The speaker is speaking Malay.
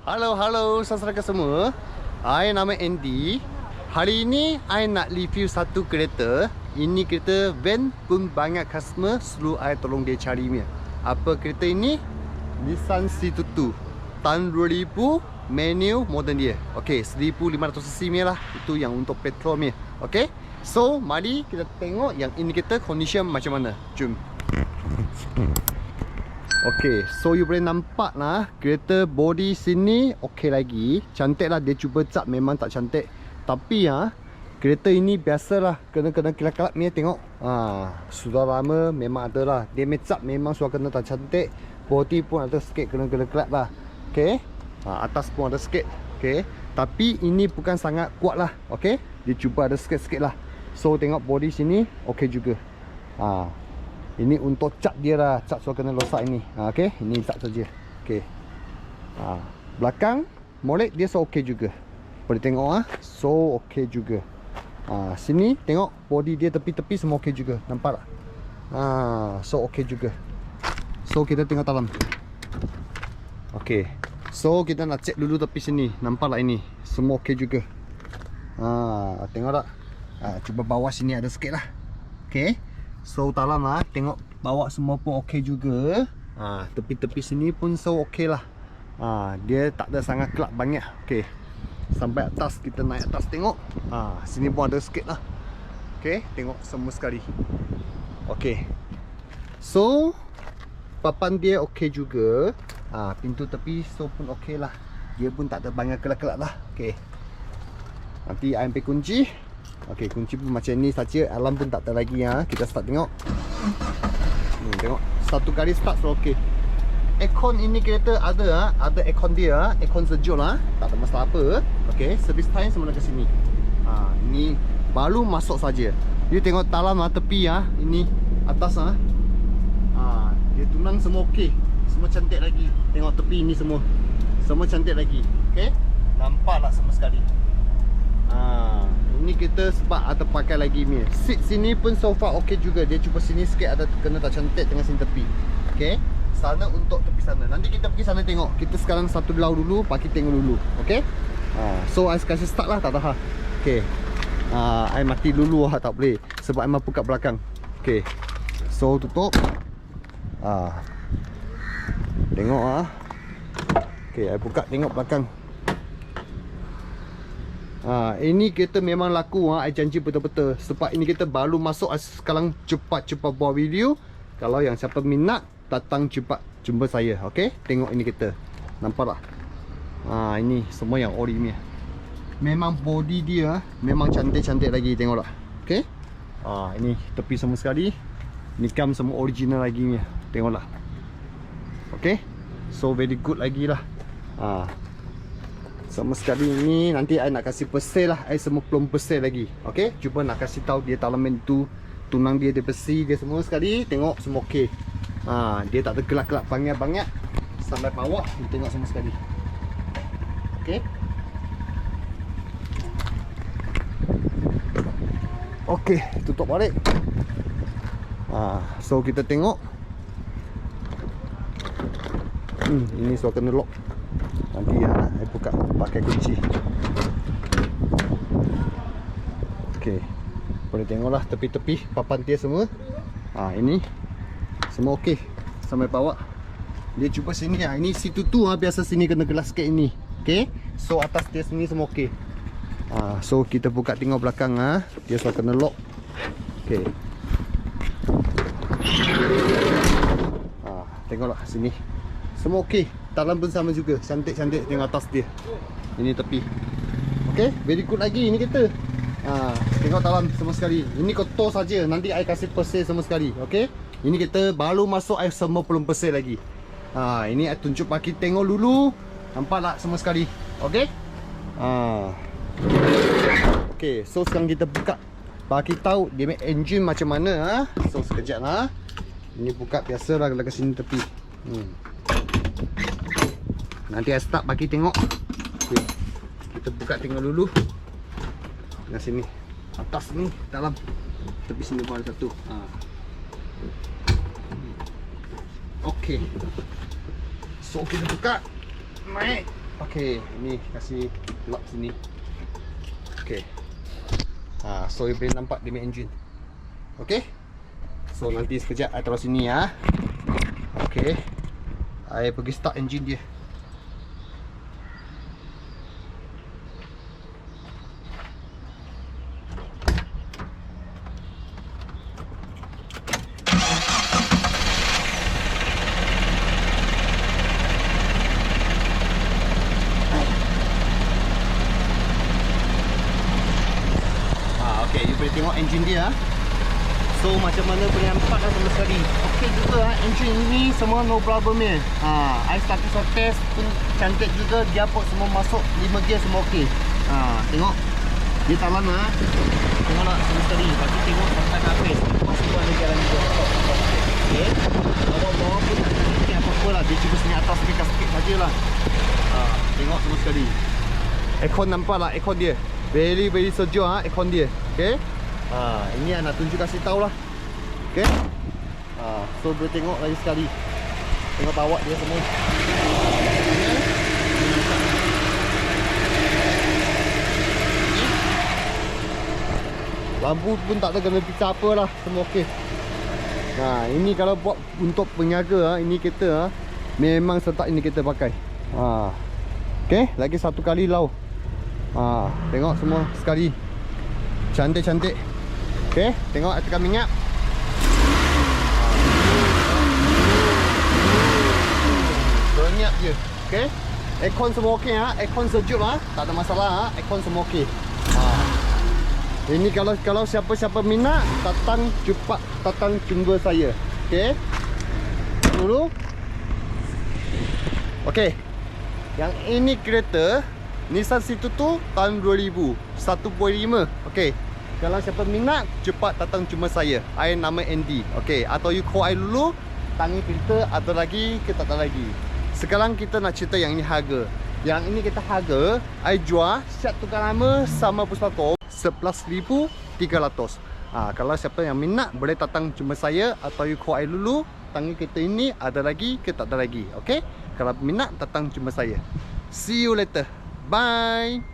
Halo, halo saudara semua. I nama Andy. Hari ini I nak review satu kereta. Ini kereta van pun banyak customer selalu I tolong dia cari punya. Apa kereta ini? Nissan C22. Tahun 2000 manual modern dia. Okey, 1500cc punya lah. Itu yang untuk petrol punya. Okey. So, mari kita tengok yang ini kita condition macam mana. Jom. Okey, so you boleh nampak lah kereta body sini okey lagi. Cantik lah dia cuba cap memang tak cantik. Tapi ya, kereta ini biasalah kena-kena kelak-kelak ni tengok. Ha, sudah lama memang ada lah. Dia make up memang sudah kena tak cantik. Body pun ada sikit kena-kena kelak lah. Okey. Ha, atas pun ada sikit. Okey. Tapi ini bukan sangat kuat lah. Okey. Dia cuba ada sikit-sikit lah. So tengok body sini okey juga. Ha, ini untuk cat dia lah Cat so kena rosak ini. Ha, Okay Ini cat saja Okay ha, Belakang Molek dia so okay juga. Boleh tengok ah So okay juga. Ha, Sini Tengok Body dia tepi-tepi Semua okay juga. Nampak tak? Ha, So okay juga. So kita tengok dalam. Okay So kita nak check dulu tepi sini. Nampak tak ini? Semua okay juga. Ha, Tengok tak? Ha, Cuba bawah sini ada sikit lah. Okay So dalam lah Tengok bawa semua pun okey juga. Ha, Tepi-tepi sini pun so okey lah. Ha, Dia tak ada sangat kelak banyak. Okey. Sampai atas kita naik atas tengok. Ha, Sini pun ada sikit lah. Okey Tengok semua sekali. Okey. So Papan dia okey juga. Ha, Pintu tepi so pun okey lah. Dia pun tak ada banyak kelak-kelak lah. Okey. Nanti I ambil kunci Okey, kunci pun macam ni saja. Alam pun tak ada lagi ha. Kita start tengok. Hmm, tengok. Satu kali start so okey. Aircon ini kereta ada ha. Ada aircon dia ha. Aircon sejuk lah. Tak ada masalah apa. Okey, service time semua ke sini. Ha, ini baru masuk saja. You tengok dalam ha, tepi ha. Ini atas ha. Ha, dia tunang semua okey. Semua cantik lagi. Tengok tepi ini semua. Semua cantik lagi. Okey? Nampaklah semua sekali. Ini kita sebab ada pakai lagi ni. Seat sini pun so far okey juga. Dia cuba sini sikit ada kena tak cantik dengan sini tepi. Okey. Sana untuk tepi sana. Nanti kita pergi sana tengok. Kita sekarang satu belau dulu, pagi tengok dulu. Okey. Ha, so I kasih start lah tak dah. Okey. Ha, I mati dulu lah tak boleh sebab I mampu kat belakang. Okey. So tutup. Ha. Tengok ah. Okey, I buka tengok belakang. Ha, ini kita memang laku ha, I janji betul-betul. Sebab ini kita baru masuk Sekarang cepat-cepat buat video. Kalau yang siapa minat Datang cepat jumpa saya Okay Tengok ini kita Nampak tak? Ha, Ini semua yang ori ni Memang body dia Memang cantik-cantik lagi Tengok tak? Okay ha, Ini tepi semua sekali. Nikam semua original lagi ni Tengok tak? Okay So very good lagi lah. Ha, sama sekali. Ni nanti I nak kasih pesel lah. I semua belum pesel lagi. Okay Cuba nak kasih tahu dia talamen tu Tunang dia dia besi dia semua sekali. Tengok semua okey. Ha, Dia tak ada gelap-gelap banyak-banyak Sampai bawah Kita tengok semua sekali. Okay Okay Tutup balik. Ha, So kita tengok. Hmm, Ini suara kena lock Nanti ya, saya buka pakai kunci. Okey. Boleh tengoklah tepi-tepi papan dia semua. Ha ini semua okey. Sampai bawah. Dia cuba sini ah. Ini situ tu ah biasa sini kena gelas sikit ini. Okey. So atas dia sini semua okey. Ha so kita buka tengok belakang ah. Dia sudah kena lock. Okey. Ha tengoklah sini. Semua okey. Dalam pun sama juga. Cantik-cantik tengok atas dia. Ini tepi. Okay Very good lagi ini kita ha, Tengok dalam semua sekali. Ini kotor saja. Nanti saya kasih persir semua sekali. Okay Ini kita baru masuk Saya semua belum persir lagi. Ha, Ini saya tunjuk bagi tengok dulu. Nampak tak semua sekali. Okay ha. Okay So sekarang kita buka. Bagi tahu Dia make engine macam mana ha? So sekejap lah Ini buka biasa lah ke sini tepi. Hmm Nanti saya start bagi tengok okay. Kita buka tengok dulu Dengan sini Atas ni Dalam Tepi sini pun ada satu ha. Okay So kita buka Naik Okay, ni kasih lock sini. Okay. Ha, so you boleh nampak dia punya engine. Okay. So nanti sekejap I taruh sini ya. Okay. I pergi start engine dia. Ha, okay, you boleh tengok engine dia. ah. So macam mana boleh nampak lah sama sekali. Okay juga ah, engine ini semua no problem ni. Ha, I start to test pun cantik juga. Dia pun semua masuk 5 gear semua okey. Ha, tengok. Dia tak lama ah. Tengok nak sama sekali. Lepas tu tengok sampai habis. Masih pun ada jalan juga. Okay. Kalau bawa pun tak apa-apa lah. Dia cuba sini atas sikit-sikit sajalah. Ha, tengok sama sekali. Aircon nampak lah aircon dia. Very very sejuk ah aircon dia. Okey. Ha, ini yang nak tunjuk kasih tahu lah. Okey. Ha, so boleh tengok lagi sekali. Tengok bawa dia semua. Lampu pun tak ada kena pecah apa lah Semua okey Nah, ini kalau buat untuk peniaga ha, ini kereta ha, memang setak ini kita pakai. Ha. Okey, lagi satu kali lau. Ha, tengok semua sekali. Cantik-cantik. Okey, tengok tekan minyak. Banyak je. Okey. Aircon semua okey ha. Aircon sejuk ha. Tak ada masalah ha. Aircon semua okey. Ha. Ini kalau kalau siapa-siapa minat datang cepat datang jumpa saya. Okey. Dulu. Okey. Yang ini kereta Nissan Citutu tahun 2000 1.5 Okey Kalau siapa minat Cepat datang cuma saya. I nama Andy. Okey Atau you call I dulu Tangi filter Ada lagi ke tak ada lagi. Sekarang kita nak cerita yang ini harga. Yang ini kita harga I jual Siap tukar nama Sama Puspakom 11,300 ha, Kalau siapa yang minat Boleh datang cuma saya Atau you call I dulu Tangi kereta ini Ada lagi ke tak ada lagi. Okey Kalau minat datang cuma saya. See you later. Bye